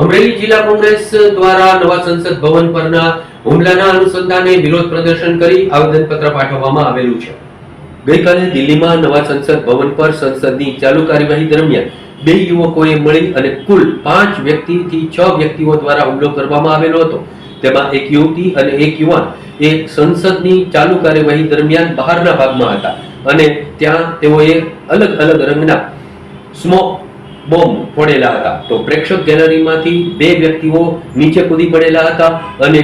અમરેલી જિલ્લા કોંગ્રેસ દ્વારા નવા સંસદ ભવન પરના હુમલાના અનુસંધાને વિરોધ પ્રદર્શન કરી આવેદનપત્ર પાઠવવામાં આવેલું છે. ગઈકાલે દિલ્હીમાં નવા સંસદ ભવન પર સંસદની ચાલુ કાર્યવાહી દરમિયાન બે યુવકોએ મળી અને કુલ પાંચ વ્યક્તિથી છ વ્યક્તિઓ દ્વારા હુમલો કરવામાં આવેલો હતો. તેમાં એક યુવતી અને એક યુવાન એ સંસદની ચાલુ કાર્યવાહી દરમિયાન બહારના ભાગમાં હતા અને ત્યાં તેઓએ અલગ અલગ રંગના સ્મોક બોમ્બ ફોડેલા હતા. તો પ્રેક્ષક ગેલેરીમાંથી બે વ્યક્તિઓ નીચે કૂદી પડેલા હતા અને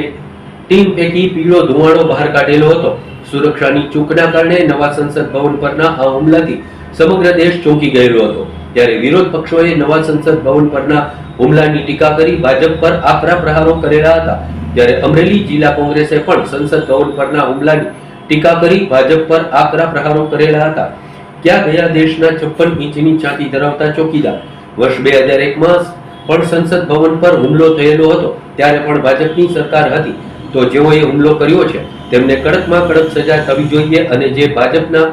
ટીમ પૈકી પીળો ધુમાડો બહાર કાઢેલો હતો. સુરક્ષાની ચૂકના કારણે નવા સંસદ ભવન પરના આ હુમલાથી સમગ્ર દેશ ચોંકી ગયેલો હતો. ત્યારે વિરોધ પક્ષોએ નવા સંસદ ભવન પરના હુમલાની ટીકા કરી ભાજપ પર આકરા પ્રહારો કરેલા હતા. ત્યારે અમરેલી જિલ્લા કોંગ્રેસે પણ સંસદ ભવન પરના હુમલાની ટીકા કરી ભાજપ પર આકરા પ્રહારો કરેલા હતા. ક્યાં ગયા દેશના છપ્પન ઇંચની છાતી ધરાવતા ચોકીદાર. વર્ષ બે હજાર એકમાં પણ સંસદ ભવન પર હુમલો થયેલો હતો, ત્યારે પણ ભાજપની સરકાર હતી. તો જેઓએ હુમલો કર્યો છે, તેમને કડકમાં કડક સજા થવી જોઈએ અને જે ભાજપના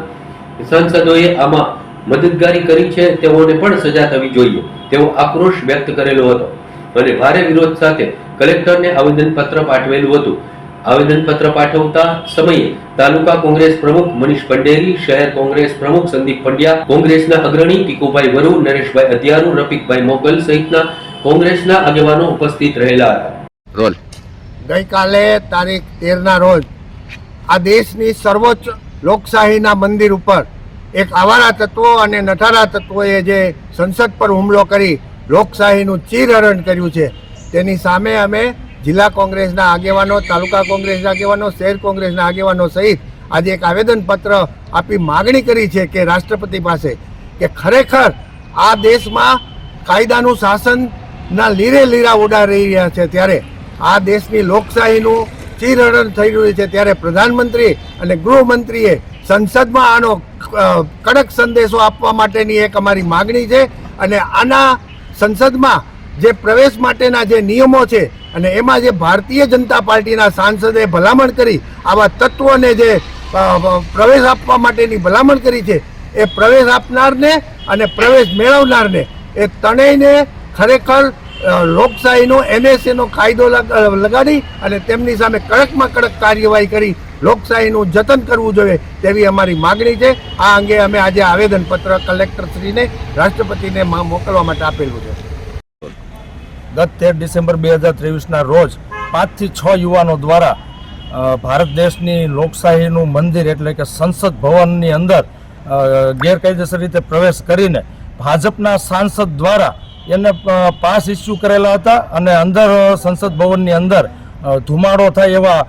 સાંસદોએ આમાં મદદગારી કરી છે, તેઓને પણ સજા થવી જોઈએ. તેવો આક્રોશ વ્યક્ત કરેલો હતો અને ભારે વિરોધ સાથે કલેક્ટરને આવેદનપત્ર પાઠવેલું હતું. આવેદનપત્ર પાઠવતા સમયે તાલુકા કોંગ્રેસ પ્રમુખ મનીષ પંડેરી શહેર કોંગ્રેસ પ્રમુખ સંદીપ પંડ્યા કોંગ્રેસના અગ્રણી ટીકુભાઈ વરુ નરેશભાઈ અધિયારુ રફીકભાઈ મોગલ સહિતના કોંગ્રેસના આગેવાનો ઉપસ્થિત રહેલા હતા. રોલ. ગઈકાલે તારીખ તેરના રોજ આ દેશની સર્વોચ્ચ લોકશાહીના મંદિર ઉપર એક આવારા તત્વો અને નઠારા તત્વોએ જે સંસદ પર હુમલો કરી લોકશાહીનું ચીરહરણ કર્યું છે તેની સામે અમે જિલ્લા કોંગ્રેસના આગેવાનો, તાલુકા કોંગ્રેસના આગેવાનો, શહેર કોંગ્રેસના આગેવાનો સહિત આજે એક આવેદનપત્ર આપી માગણી કરી છે કે રાષ્ટ્રપતિ પાસે કે ખરેખર આ દેશમાં કાયદાનું શાસનના લીરે લીરા ઉડા રહી રહ્યા છે. ત્યારે આ દેશની લોકશાહીનું ચીરહરણ થઈ રહ્યું છે. ત્યારે પ્રધાનમંત્રી અને ગૃહમંત્રીએ સંસદમાં આનો કડક સંદેશો આપવા માટેની એક અમારી માગણી છે. અને આના સંસદમાં જે પ્રવેશ માટેના જે નિયમો છે અને એમાં જે ભારતીય જનતા પાર્ટીના સાંસદે ભલામણ કરી, આવા તત્વોને જે પ્રવેશ આપવા માટેની ભલામણ કરી છે, એ પ્રવેશ આપનારને અને પ્રવેશ મેળવનારને એ ત્રણેયને ખરેખર લોકશાહીનો, એનએસએનો કાયદો લગ- લગાડી અને તેમની સામે કડકમાં કડક કાર્યવાહી કરી, લોકશાહીનું જતન કરવું જોઈએ તેવી અમારી માગણી છે. આ અંગે અમે આજે આવેદનપત્ર કલેક્ટરશ્રીને, રાષ્ટ્રપતિને મોકલવા માટે આપેલું છે. ગત તેર ડિસેમ્બર બે હજાર ત્રેવીસના રોજ પાંચથી છ યુવાનો દ્વારા ભારત દેશની લોકશાહીનું મંદિર એટલે કે સંસદ ભવનની અંદર ગેરકાયદેસર રીતે પ્રવેશ કરીને ભાજપના સાંસદ દ્વારા એને પાસ ઇસ્યુ કરેલા હતા અને અંદર સંસદ ભવનની અંદર ધુમાડો થાય એવા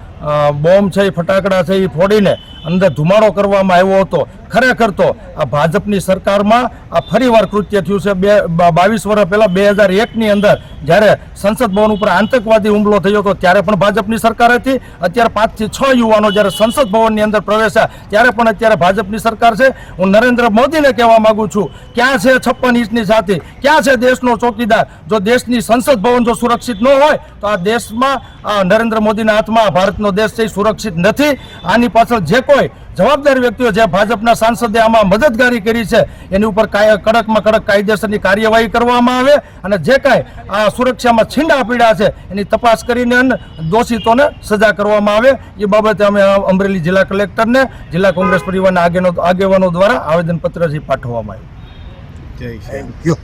બોમ્બ છે એ ફટાકડા છે એ ફોડીને અંદર ધુમાડો કરવામાં આવ્યો હતો. ખરેખર તો આ ભાજપની સરકારમાં આ ફરીવાર કૃત્ય થયું છે. બે બાવીસ વર્ષ પહેલાં બે હજાર એકની અંદર જ્યારે સંસદ ભવન ઉપર આતંકવાદી હુમલો થયો હતો, ત્યારે પણ ભાજપની સરકાર હતી. અત્યારે પાંચથી છ યુવાનો જ્યારે સંસદ ભવનની અંદર પ્રવેશ્યા, ત્યારે પણ અત્યારે ભાજપની સરકાર છે. હું નરેન્દ્ર મોદીને કહેવા માંગુ છું, ક્યાં છે છપ્પન ઇંચની સાથી ક્યાં છે દેશનો ચોકીદાર? જો દેશની સંસદ ભવન જો સુરક્ષિત ન હોય, તો આ દેશમાં આ નરેન્દ્ર મોદીના હાથમાં ભારતનો દેશ છે સુરક્ષિત નથી. આની પાછળ જે કોઈ જવાબદાર વ્યક્તિઓ જે ભાજપના સાંસદે આમાં મદદગારી કરી છે, એની ઉપર કડકમાં કડક કાયદેસરની કાર્યવાહી કરવામાં આવે અને જે કાંઈ આ સુરક્ષામાં છીંડા પીડા છે, એની તપાસ કરીને દોષિતોને સજા કરવામાં આવે. એ બાબતે અમે અમરેલી જિલ્લા કલેક્ટરને, જિલ્લા કોંગ્રેસ પરિવારના આગેવાનો આગેવાનો દ્વારા આવેદનપત્ર જે પાઠવવામાં આવ્યું. જય થેન્ક યુ